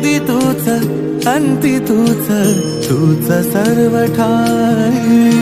आधी तूच अंती तूच तूच सर्व ठाई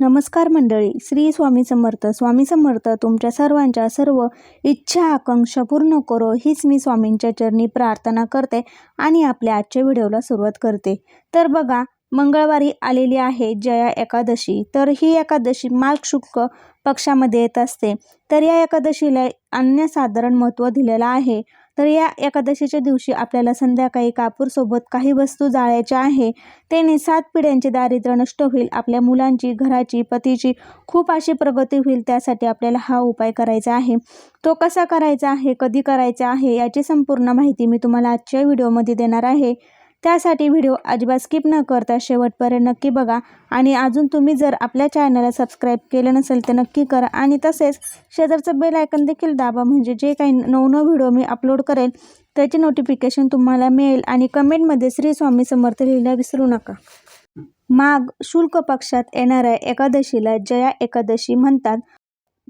नमस्कार मंडळी श्री स्वामी समर्थ. स्वामी समर्थ तुमच्या सर्वांच्या सर्व इच्छा आकांक्षा पूर्ण करो हीच मी स्वामींच्या चरणी प्रार्थना करते आणि आपल्या आजच्या व्हिडिओला सुरुवात करते. तर बघा मंगळवारी आलेली आहे जया एकादशी. तर ही एकादशी माघ शुक्ल पक्षामध्ये येत असते. तर या एकादशीला अनन्यसाधारण महत्त्व दिलेलं आहे. तर या एकादशीच्या दिवशी आपल्याला संध्याकाळी कापूरसोबत काही वस्तू जाळायच्या आहे. त्याने सात पिढ्यांचे दारिद्र्य नष्ट होईल आपल्या मुलांची घराची पतीची खूप अशी प्रगती होईल त्यासाठी आपल्याला हा उपाय करायचा आहे. तो कसा करायचा आहे कधी करायचा आहे याची संपूर्ण माहिती मी तुम्हाला आजच्या व्हिडिओमध्ये देणार आहे. त्यासाठी व्हिडिओ अजिबात स्किप न करता शेवटपर्यंत नक्की बघा. आणि अजून तुम्ही जर आपल्या चॅनलला सबस्क्राईब केलं नसेल तर नक्की करा. आणि तसेच शेजारचं बेल आयकन देखील दाबा. म्हणजे जे काही नवनव व्हिडिओ मी अपलोड करेल त्याचे नोटिफिकेशन तुम्हाला मिळेल. आणि कमेंटमध्ये श्री स्वामी समर्थ लिहिला विसरू नका. माघ शुल्क पक्षात येणाऱ्या एकादशीला जया एकादशी म्हणतात.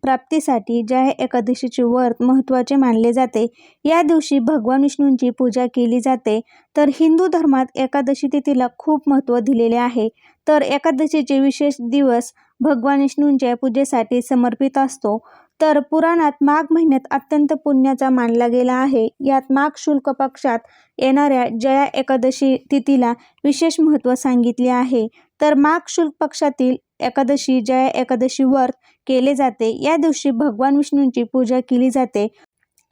प्राप्तीसाठी जया एकादशीचे व्रत महत्त्वाचे मानले जाते या दिवशी भगवान विष्णूंची पूजा केली जाते. तर हिंदू धर्मात एकादशी तिथीला खूप महत्त्व दिलेले आहे. तर एकादशीचे विशेष दिवस भगवान विष्णूंच्या पूजेसाठी समर्पित असतो. तर पुराणात माघ महिन्यात अत्यंत पुण्याचा मानला गेला आहे. यात माघ शुल्क पक्षात येणाऱ्या जया एकादशी तिथीला विशेष महत्त्व सांगितले आहे. तर माघ शुल्क पक्षातील एकादशी जया एकादशी व्रत केले जाते. या दिवशी भगवान विष्णूंची पूजा केली जाते.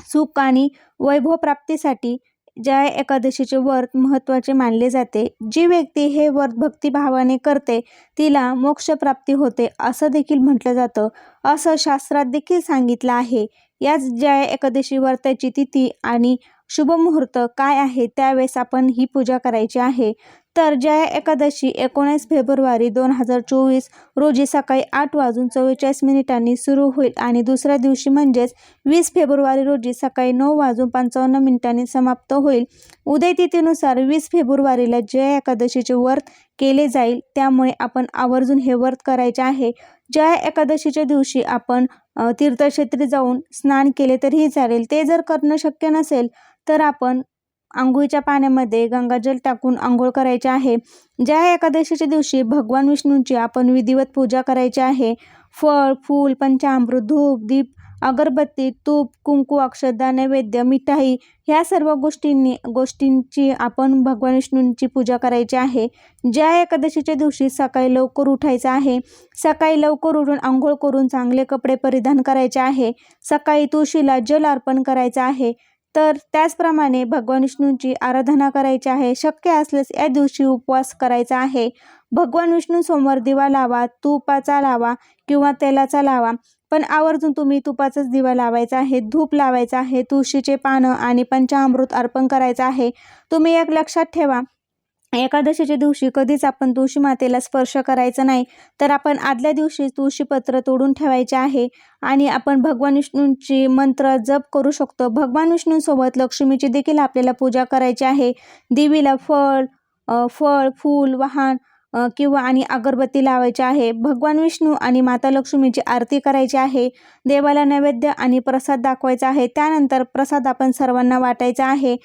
सुख आणि वैभव प्राप्तीसाठी जया एकादशीचे व्रत महत्त्वाचे मानले जाते. जी व्यक्ती हे व्रत भक्तिभावाने करते तिला मोक्षप्राप्ती होते असं देखील म्हटलं जातं. असं शास्त्रात देखील सांगितलं आहे. याच जया एकादशी व्रताची तिथी आणि शुभमुहूर्त काय आहे त्यावेळेस आपण ही पूजा करायची आहे. तर जया एकादशी एकोणीस फेब्रुवारी दोन हजार चोवीस रोजी सकाळी आठ वाजून चव्वेचाळीस मिनिटांनी सुरू होईल आणि दुसऱ्या दिवशी म्हणजेच वीस फेब्रुवारी रोजी सकाळी नऊ वाजून पंचावन्न मिनिटांनी समाप्त होईल. उदयतिथीनुसार वीस फेब्रुवारीला जया एकादशीचे व्रत केले जाईल. त्यामुळे आपण आवर्जून हे व्रत करायचे आहे. जया एकादशीच्या दिवशी आपण तीर्थक्षेत्री जाऊन स्नान केले तरीही चालेल. ते जर करणं शक्य नसेल तर आपण आंघोळीच्या पाण्यामध्ये गंगाजल टाकून आंघोळ करायचे आहे. ज्या एकादशीच्या दिवशी भगवान विष्णूंची आपण विधिवत पूजा करायची आहे फळ फूल पंचामृत धूप दीप अगरबत्ती तूप कुंकू अक्षदा नैवेद्य मिठाई ह्या सर्व गोष्टींनी गोष्टींची आपण भगवान विष्णूंची पूजा करायची आहे. ज्या एकादशीच्या दिवशी सकाळी लवकर उठायचं आहे सकाळी लवकर उठून आंघोळ करून चांगले कपडे परिधान करायचे आहे. सकाळी तुळशीला जल अर्पण करायचं आहे. तर त्याचप्रमाणे भगवान विष्णूंची आराधना करायची आहे. शक्य असल्यास या दिवशी उपवास करायचा आहे. भगवान विष्णूसमोर दिवा लावा तुपाचा लावा किंवा तेलाचा लावा. पण आवर्जून तुम्ही तुपाचाच दिवा लावायचा आहे धूप लावायचा आहे तुळशीचे पानं आणि पंचामृत अर्पण करायचं आहे. तुम्ही एक लक्षात ठेवा एकादशीच्या दिवशी कधीच आपण तुळशी मातेला स्पर्श करायचा नाही तर आपण आदल्या दिवशी तुळशीपत्र तोडून ठेवायचे आहे आणि आपण भगवान विष्णूंची मंत्र जप करू शकतो. भगवान विष्णूंसोबत लक्ष्मीची देखील आपल्याला पूजा करायची आहे. देवीला फळ फळ फूल वाहन किंवा आणि अगरबत्ती लावायची आहे. भगवान विष्णू आणि माता लक्ष्मीची आरती करायची आहे. देवाला नैवेद्य आणि प्रसाद दाखवायचा आहे. त्यानंतर प्रसाद आपण सर्वांना वाटायचा आहे.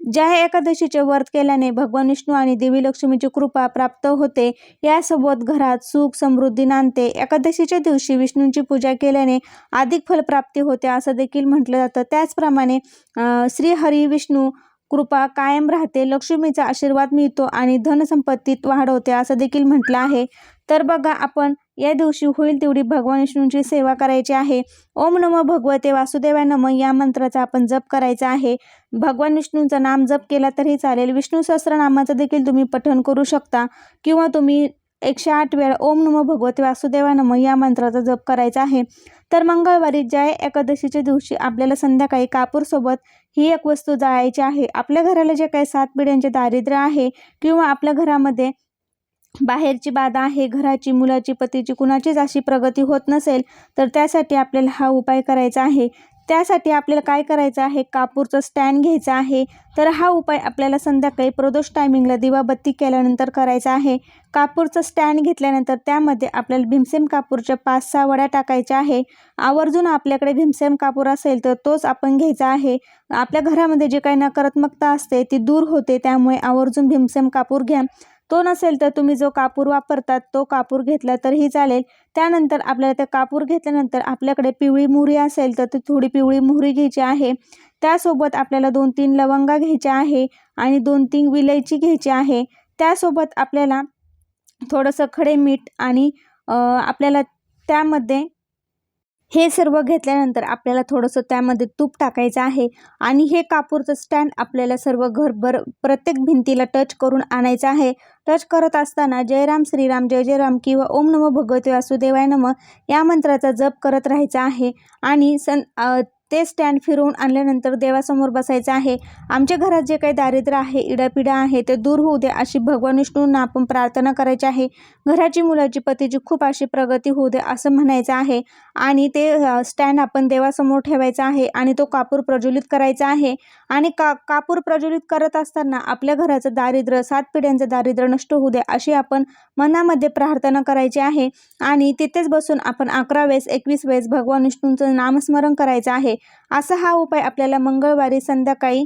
ज्या एकादशीचे व्रत केल्याने भगवान विष्णू आणि देवी लक्ष्मीची कृपा प्राप्त होते यासोबत घरात सुख समृद्धी नांदते. एकादशीच्या दिवशी विष्णूंची पूजा केल्याने अधिक फलप्राप्ती होते असं देखील म्हटलं जातं. त्याचप्रमाणे अं, श्री हरी विष्णू कृपा कायम राहते लक्ष्मीचा आशीर्वाद मिळतो आणि धनसंपत्तीत वाढ होते असं देखील म्हटलं आहे. तर बघा आपण या दिवशी होईल तेवढी भगवान विष्णूंची सेवा करायची आहे. ओम नमो भगवते वासुदेवा नम या मंत्राचा आपण जप करायचा आहे. भगवान विष्णूंचं नाम जप केला तरी चालेल. विष्णू सहस्रनामाचं देखील तुम्ही पठण करू शकता. किंवा तुम्ही एकशे आठ वेळा ओम नमो भगवते वासुदेवा नम या मंत्राचा जप करायचा आहे. तर मंगळवारी जय एकादशीच्या दिवशी आपल्याला संध्याकाळी कापूरसोबत ही एक वस्तू जाळायची आहे. आपल्या घराला जे काही सात पिढ्यांचे दारिद्र्य आहे किंवा आपल्या घरामध्ये बाहेरची बाधा आहे घराची मुलाची पतीची कुणाचीच अशी प्रगती होत नसेल तर त्यासाठी आपल्याला हा उपाय करायचा आहे. त्यासाठी आपल्याला काय करायचं आहे? कापूरचं स्टँड घ्यायचं आहे. तर हा उपाय आपल्याला संध्याकाळी प्रदोष टायमिंगला दिवाबत्ती केल्यानंतर करायचा आहे. कापूरचं स्टँड घेतल्यानंतर त्यामध्ये आपल्याला भीमसेम कापूरच्या पाच सहा वड्या टाकायच्या आहे. आवर्जून आपल्याकडे भीमसेम कापूर असेल तर तोच आपण घ्यायचा आहे. आपल्या घरामध्ये जे काही नकारात्मकता असते ती दूर होते त्यामुळे आवर्जून भीमसेम कापूर घ्या. तो नसेल तर तुम्ही जो कापूर वापरतात तो कापूर घेतला तरीही चालेल. त्यानंतर आपल्याला त्या कापूर घेतल्यानंतर आपल्याकडे पिवळी मोहरी असेल तर ती थोडी पिवळी मोहरी घ्यायची आहे. त्यासोबत आपल्याला दोन तीन लवंगा घ्यायच्या आहे आणि दोन तीन विलायची घ्यायची आहे. त्यासोबत आपल्याला थोडंसं खडे मीठ आणि आपल्याला त्यामध्ये हे सर्व घेतल्यानंतर आपल्याला थोडंसं त्यामध्ये तूप टाकायचं आहे आणि हे कापूरचं स्टँड आपल्याला सर्व घरभर प्रत्येक भिंतीला टच करून आणायचं आहे. टच करत असताना जयराम श्रीराम जय जय राम किंवा ओम नमो भगवते वासुदेवाय नम या मंत्राचा जप करत राहायचा आहे. आणि सन ते स्टँड फिरवून आणल्यानंतर देवासमोर बसायचं आहे. आमच्या घरात जे काही दारिद्र्य आहे इडापिडा आहे ते दूर होऊ दे अशी भगवान विष्णूंना आपण प्रार्थना करायची आहे. घराची मुलाची पतीची खूप अशी प्रगती होऊ दे असं म्हणायचं आहे आणि ते स्टँड आपण देवासमोर ठेवायचा आहे आणि तो कापूर प्रज्वलित करायचा आहे. आणि का कापूर प्रज्वलित करत असताना आपल्या घराचं दारिद्र्य सात पिढ्यांचं दारिद्र्य नष्ट होऊ दे अशी आपण मनामध्ये प्रार्थना करायची आहे. आणि तिथेच बसून आपण अकरा वेळेस एकवीस वेळेस भगवान विष्णूंचं नामस्मरण करायचं आहे. असा हा उपाय आपल्याला मंगळवारी संध्याकाळी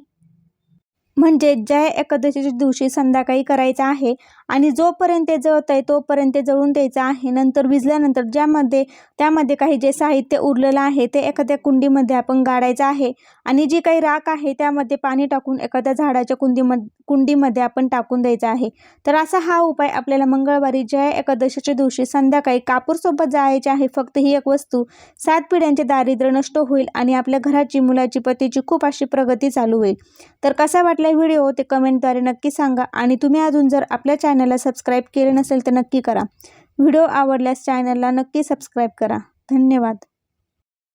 म्हणजे जय एकादशीच्या दिवशी संध्याकाळी करायचा आहे आणि जोपर्यंत ते जळत आहे तोपर्यंत ते जळून द्यायचं आहे. नंतर भिजल्यानंतर ज्यामध्ये त्यामध्ये काही जे साहित्य उरलेलं आहे ते एखाद्या कुंडीमध्ये आपण गाडायचं आहे आणि जी काही राख आहे त्यामध्ये पाणी टाकून एखाद्या झाडाच्या कुंडीमध्ये कुंडीमध्ये आपण टाकून द्यायचा आहे. तर असा हा उपाय आपल्याला मंगळवारी जय एकादशीच्या दिवशी संध्याकाळी कापूरसोबत जायचे आहे फक्त ही एक वस्तू सात पिढ्यांचे दारिद्र्य नष्ट होईल आणि आपल्या घराची मुलाची पतीची खूप अशी प्रगती चालू होईल. तर कसा वाटला व्हिडिओ ते कमेंटद्वारे नक्की सांगा. आणि तुम्ही अजून जर आपल्या चॅनलला सबस्क्राईब केले नसेल तर नक्की करा. व्हिडिओ आवडल्यास चॅनलला नक्की सबस्क्राईब करा. धन्यवाद.